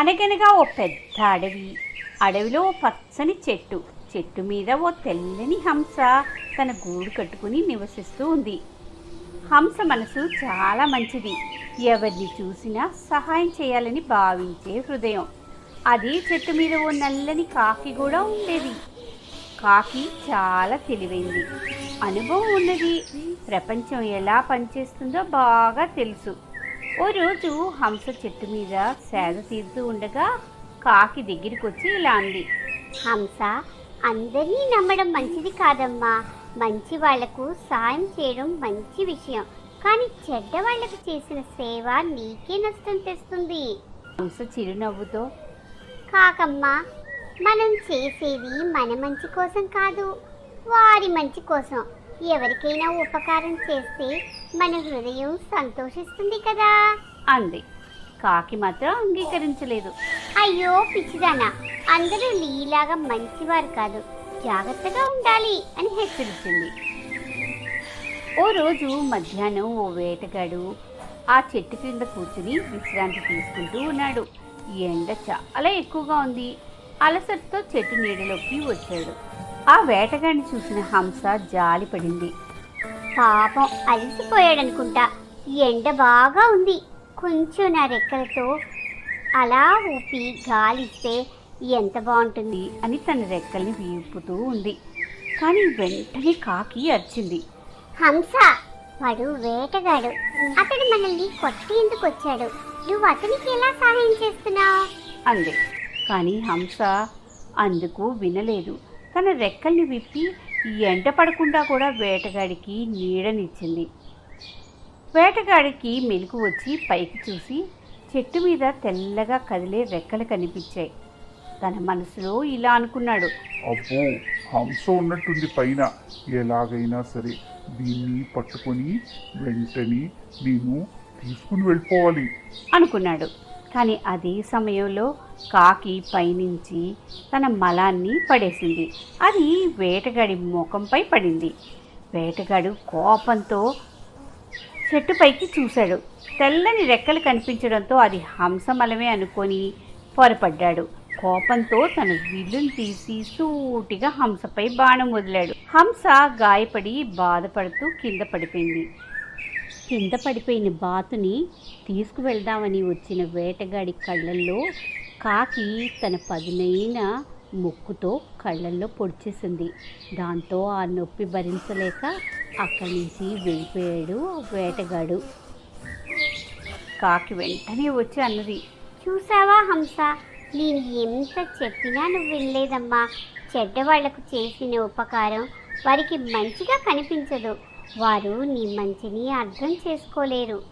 అనగనగా ఓ పెద్ద అడవి. అడవిలో ఓ పచ్చని చెట్టు. చెట్టు మీద ఓ తెల్లని హంస తన గూడు కట్టుకుని నివసిస్తూ ఉంది. హంస మనసు చాలా మంచిది. ఎవరిని చూసినా సహాయం చేయాలని భావించే హృదయం. అది చెట్టు మీద ఓ నల్లని కాకి కూడా ఉండేది. కాకి చాలా తెలివైంది. అనుభవం ఉన్నది. ప్రపంచం ఎలా పనిచేస్తుందో బాగా తెలుసు. ఓ రోజు హంస చెట్టు మీద సేద తీరుతూ ఉండగా కాకి దగ్గరికి వచ్చి ఇలా అంది. హంస అందరినీ నమ్మడం మంచిది కాదమ్మా. మంచి వాళ్ళకు సాయం చేయడం మంచి విషయం. కానీ చెడ్డ వాళ్ళకు చేసిన సేవ నీకే నష్టం తెస్తుంది. హంస చిరునవ్వుతో కాకమ్మ మనం చేసేది మన మంచి కోసం కాదు వారి మంచి కోసం. ఎవరికైనా ఉపకారం చేస్తే మన హృదయం సంతోషిస్తుంది కదా. అంది. కాకి మాత్రం అంగీకరించలేదు. అయ్యో పిచ్చిదానా. అందరూ నీలాగా మంచివారు కాదు. జాగ్రత్తగా ఉండాలి అని హెచ్చరించింది. ఓ రోజు మధ్యాహ్నం ఓ వేటగాడు ఆ చెట్టు కింద కూర్చుని విశ్రాంతి తీసుకుంటూ ఉన్నాడు. ఎండ చాలా ఎక్కువగా ఉంది. అలసటతో చెట్టు నీడలోకి వచ్చాడు. ఆ వేటగాడిని చూసిన హంస జాలి పడింది. పాపం అలసిపోయాడనుకుంటా. ఎండ బాగా ఉంది. కొంచెం నా రెక్కలతో అలా ఊపి గాలిస్తే ఎంత బాగుంటుంది? అని తన రెక్కల్ని వీపుతూ ఉంది. కానీ వెంటనే కాకి అరిచింది. హంస వాడు వేటగాడు. అతడు మనల్ని కొట్టేందుకు వచ్చాడు? నువ్వు అతనికి ఎలా సహాయం చేస్తున్నావు? అంది. కానీ హంస అందుకు వినలేదు. తన రెక్కల్ని విప్పి ఎంట పడకుండా కూడా వేటగాడికి నీడనిచ్చింది. వేటగాడికి మెలకు వచ్చి పైకి చూసి చెట్టు మీద తెల్లగా కదిలే రెక్కలు కనిపించాయి. తన మనసులో ఇలా అనుకున్నాడు. అబ్బో హంస ఉన్నట్టుంది పైన. ఎలాగైనా సరే దీన్ని పట్టుకొని వెంటనే నేను తీసుకుని వెళ్ళిపోవాలి. అనుకున్నాడు. కానీ అదే సమయంలో కాకి పైనుంచి తన మలాన్ని పడేసింది. అది వేటగాడి ముఖంపై పడింది. వేటగాడు కోపంతో చెట్టుపైకి చూశాడు. తెల్లని రెక్కలు కనిపించడంతో అది హంసమలమే అనుకొని పొరపడ్డాడు. కోపంతో తన విల్లును తీసి సూటిగా హంసపై బాణం వదిలాడు. హంస గాయపడి బాధపడుతూ కింద పడిపోయింది. కింద పడిపోయిన బాతుని తీసుకువెళ్దామని వచ్చిన వేటగాడి కళ్ళల్లో కాకి తన పదునైన ముక్కుతో కళ్ళల్లో పొడిచేసింది. దాంతో ఆ నొప్పి భరించలేక అక్కడి నుంచి వెళ్ళిపోయాడు వేటగాడు. కాకి వెంటనే వచ్చి అన్నది చూసావా హంస నేను ఎంత చెప్పినా నువ్వు వినలేదమ్మా. చెడ్డవాళ్ళకు చేసిన ఉపకారం వారికి మంచిగా కనిపించదు. వారు నీ మంచిని అర్థం చేసుకోలేరు.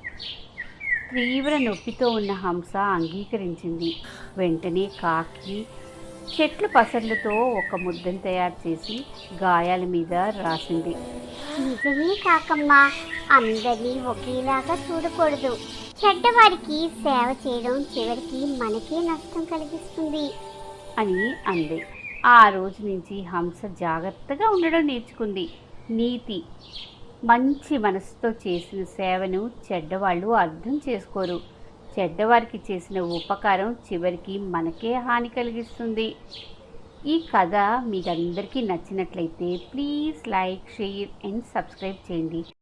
తీవ్ర నొప్పితో ఉన్న హంస అంగీకరించింది. వెంటనే కాకి చెట్ల పసర్లతో ఒక ముద్దను తయారు చేసి గాయాల మీద రాసింది. నిజమే కాకమ్మా అందరినీ ఒకేలాగా చూడకూడదు. చెడ్డవారికి సేవ చేయడం చివరికి మనకే నష్టం కలిగిస్తుంది. అని అంది. ఆ రోజు నుంచి హంస జాగ్రత్తగా ఉండడం నేర్చుకుంది. నీతి మంచి మనసుతో చేసిన సేవను చెడ్డవాళ్ళు అర్థం చేసుకోరు. చెడ్డవారికి చేసిన ఉపకారం చివరికి మనకే హాని కలిగిస్తుంది. ఈ కథ మీకందరికీ నచ్చినట్లయితే please like share and subscribe చేయండి.